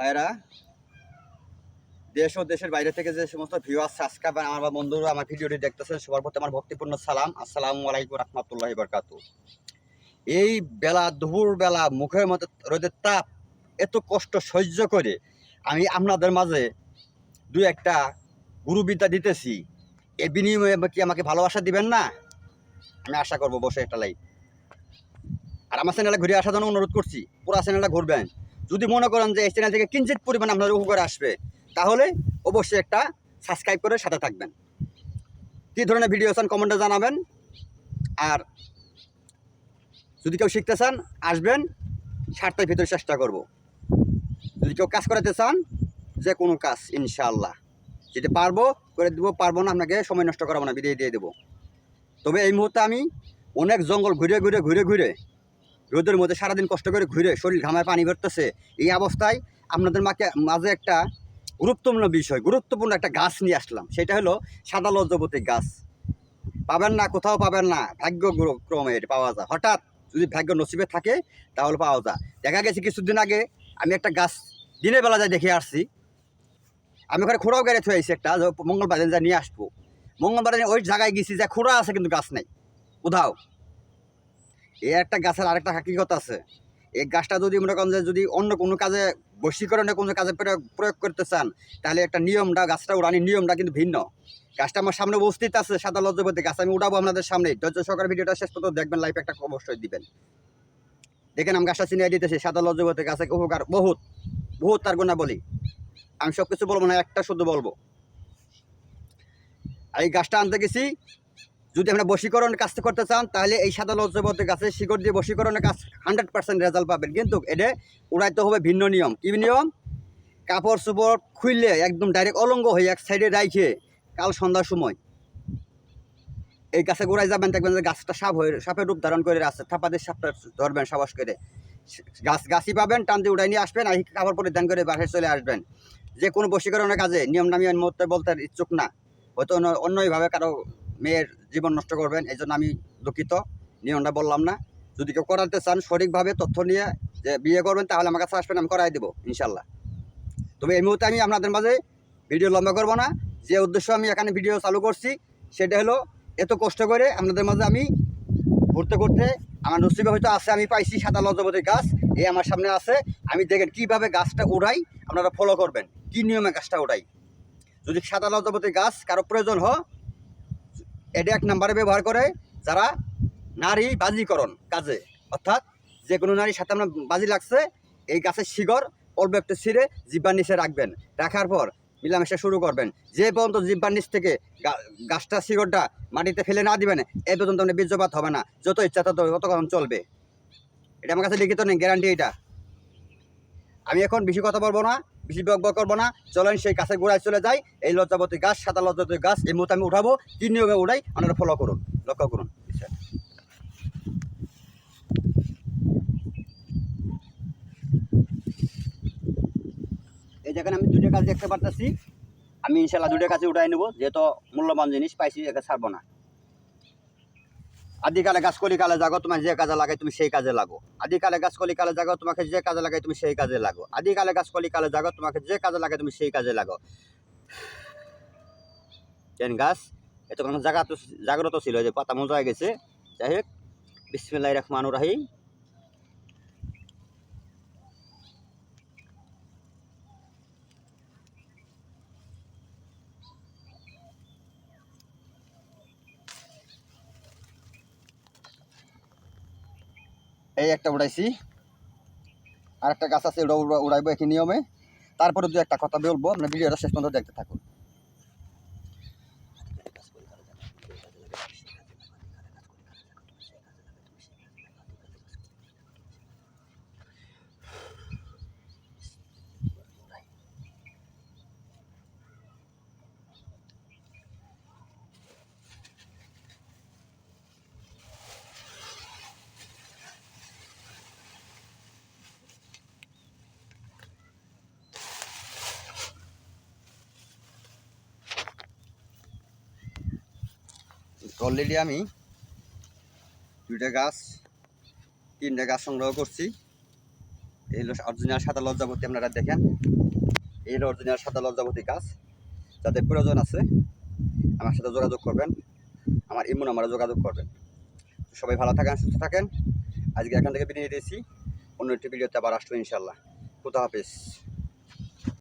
ভাইয়েরা, দেশ ও দেশের বাইরে থেকে যে সমস্ত ভিউয়ার সাবস্ক্রাইবার আমার বন্ধুরা আমার ভিডিওটি দেখতেছেন, সবার প্রতি আমার ভক্তিপূর্ণ সালাম। আসসালামু আলাইকুম রহমতুল্লাহি বরকাতু। এই বেলা দুপুর বেলা মুখের মধ্যে রোদের তাপ এত কষ্ট সহ্য করে আমি আপনাদের মাঝে দু একটা গুরুবিদ্যা দিতেছি। এর বিনিময়ে কি আমাকে ভালোবাসা দিবেন না? আমি আশা করব বসে একটা লাইক আর আমার চ্যানেলে ঘুরে আসার জন্য অনুরোধ করছি, পুরা চ্যানেলটা ঘুরবেন। যদি মনে করেন যে এই চ্যানেল থেকে কিঞ্চিত পরিমাণ আপনার উপকার আসবে, তাহলে অবশ্যই একটা সাবস্ক্রাইব করে সাথে থাকবেন। কী ধরনের ভিডিও চান কমেন্টে জানাবেন। আর যদি কেউ শিখতে চান, আসবেন সাতটার ভিতরে চেষ্টা করব। যদি কেউ কাজ করাতে চান, যে কোনো কাজ, ইনশাআল্লাহ। যদি পারব, করে দেবো, পারব না, আপনাকে সময় নষ্ট করাবো না, বিদায় দিয়ে দেবো। তবে এই মুহূর্তে আমি অনেক জঙ্গল ঘুরে ঘুরে ঘুরে ঘুরে রোদের মধ্যে সারাদিন কষ্ট করে ঘুরে শরীর ঘামায়, পানি ভরতেছে, এই অবস্থায় আপনাদের মাকে মাঝে একটা গুরুত্বপূর্ণ বিষয়, গুরুত্বপূর্ণ একটা গাছ নিয়ে আসলাম। সেটা হলো সাদা লজ্জপতি গাছ। পাবেন না, কোথাও পাবেন না ভাগ্য ক্রমে এটা পাওয়া যায়। হঠাৎ যদি ভাগ্য নসিবে থাকে, তাহলে পাওয়া যায়। দেখা গেছে কিছুদিন আগে আমি একটা গাছ দিনের বেলা যায় দেখে আসছি। আমি ওখানে খোঁড়াও গাড়ি থুয়ে আইছি একটা মঙ্গলবার দিন যা নিয়ে আসব। মঙ্গলবার ওই জায়গায় গেছি যে খোঁড়া আছে কিন্তু গাছ নাই, কোথাও। এই একটা গাছের আরেকটা হাকিকত আছে। এই গাছটা যদি মনে করেন যে যদি অন্য কোনো কাজে বশীকরণে কোনো কাজে প্রয়োগ করতে চান, তাহলে একটা নিয়মটা, গাছটা উড়ানির নিয়মটা কিন্তু ভিন্ন। গাছটা আমার সামনে উপস্থিত আছে সাদা লজ্জপতি গাছ, আমি উঠাবো আপনাদের সামনে। ধৈর্য সহকারে ভিডিওটা শেষ পর্যন্ত দেখবেন, লাইফ একটা অবশ্যই দিবেন। দেখেন, আমি গাছটা চিনিয়ে দিতেছি, সাদা লজ্জপতি গাছে উপকার, বহুত বহুত তার গুণা বলি আমি সব কিছু বলব না, একটা শুধু বলব। এই গাছটা আনতে গেছি যদি আমরা বশীকরণ কাজ করতে চান, তাহলে এই সাদা লজ্জপতি গাছে, শিকড় দিয়ে বশীকরণের কাজ হান্ড্রেড পার্সেন্ট রেজাল্ট পাবেন। কিন্তু এটা উড়াইতে হবে ভিন্ন নিয়ম। কি নিয়ম? কাপড় চোপড় খুললে একদম ডাইরেক্ট অলঙ্গ হয়ে এক সাইডে রাইখে কাল সন্ধ্যার সময়। এই গাছে গোড়ায় যাবেন, দেখবেন যে গাছটা সাপ হয়ে সাপের রূপ ধারণ করে আছে থাপাতে সাপটা ধরবেন সাবাস করে। গাছ গাছই পাবেন, টান দিয়ে উড়াই নিয়ে আসবেন, আর কাপড় পরিধান করে বাসায় চলে আসবেন। যে কোনো বশীকরণের কাজে, নিয়ম নামি আমি মধ্যে বলতে ইচ্ছুক না। হয়তো অন্য অন্যভাবে কারও মেয়ের জীবন নষ্ট করবেন এই জন্য আমি দুঃখিত নিয়মটা বললাম না। যদি কেউ করাতে চান সঠিকভাবে তথ্য নিয়ে যে বিয়ে করবেন, তাহলে আমার কাছে আসবেন, আমি করাই দেবো, ইনশাল্লাহ। তবে এই মুহূর্তে আমি আপনাদের মাঝে ভিডিও লম্বা করব না, যে উদ্দেশ্য আমি এখানে ভিডিও চালু করছি, সেটা হলো এত কষ্ট করে আপনাদের মাঝে আমি ঘুরতে ঘুরতে আমার নসিবে হয়তো আছে, আমি পাইছি সাদা লজ্জপতির গাছ, এই আমার সামনে আছে, আমি দেখেন কীভাবে গাছটা উড়াই, আপনারা ফলো করবেন, কী নিয়মে গাছটা উড়াই। যদি সাদা লজ্জপতির গাছ কারও প্রয়োজন হয় এটা এক নাম্বারে ব্যবহার করে যারা নারী বাজিকরণ কাজে। অর্থাৎ যে কোনো নারীর সাথে আপনার বাজি লাগছে, এই গাছের শিকড় অল্প একটু ছিঁড়ে জিব্বার নিচে রাখবেন। রাখার পর মিলামেশা শুরু করবেন। যে পর্যন্ত জিব্বার নিচ থেকে গাছটা, শিকড়টা মাটিতে ফেলে না দিবেন এই পর্যন্ত আপনার বীর্যপাত হবে না। যত ইচ্ছা তত ততক্ষণ চলবে। এটা আমার কাছে লিখিত নেই গ্যারান্টি এটা। আমি এখন বেশি কথা বলব না। বেশি বক করব না। চলেন সেই গাছের গোড়ায় চলে যাই। এই লজ্জাবতী গাছ, সাদা লজ্জাবতী গাছ, এই মুহূর্তে আমি উঠাবো। কি নিয়মে উঠাই আপনারা ফলো করুন। লক্ষ্য করুন। এই যেখানে আমি দুটো গাছ দেখতে পারতেছি, আমি ইনশাল্লাহ দুটো গাছে উঠাই নেব। যেহেতু মূল্যবান জিনিস, পাইছি, একে ছাড়বো না। আদিকালে গাছ কলিকালে জাগো তোমার যে কাজে লাগে তুমি সেই কাজে লাগো। আদিকালে গাছ কলিকালে জাগো, তোমাকে যে কাজে লাগে তুমি সেই কাজে লাগো। আদিকালে গাছ কলিকালে জাগো, তোমাকে যে কাজে লাগে তুমি সেই কাজে লাগো। কেন গাছ? এতক্ষণ জায়গা তো জাগ্রত ছিল যে পাতা মজা গেছে। যাই হোক বিসমিল্লাহ রহমানুর রাহিম। এই একটা উড়াইছি। আর একটা গাছ আছে, ওটা উড়া- উড়াইবো একই নিয়মে। তারপরে দু একটা কথা বলব আপনার ভিডিওটা শেষ পর্যন্ত দেখতে থাকুন। অলরেডি আমি দুইটা গাছ, তিনটা গাছ সংগ্রহ করছি। এই হলো অরিজিনাল সাদা লজ্জাবতী, আপনারা দেখেন। এই হলো অরিজিনাল সাদা লজ্জাবতী গাছ। যাদের প্রয়োজন আছে, আমার সাথে যোগাযোগ করবেন। আমার ইমো নাম্বারে যোগাযোগ করবেন। সবাই ভালো থাকেন, সুস্থ থাকেন। আজকে এখান থেকে বিদায় দিয়েছি অন্য একটি ভিডিওতে আবার আসব ইনশাল্লাহ খুদা হাফিজ।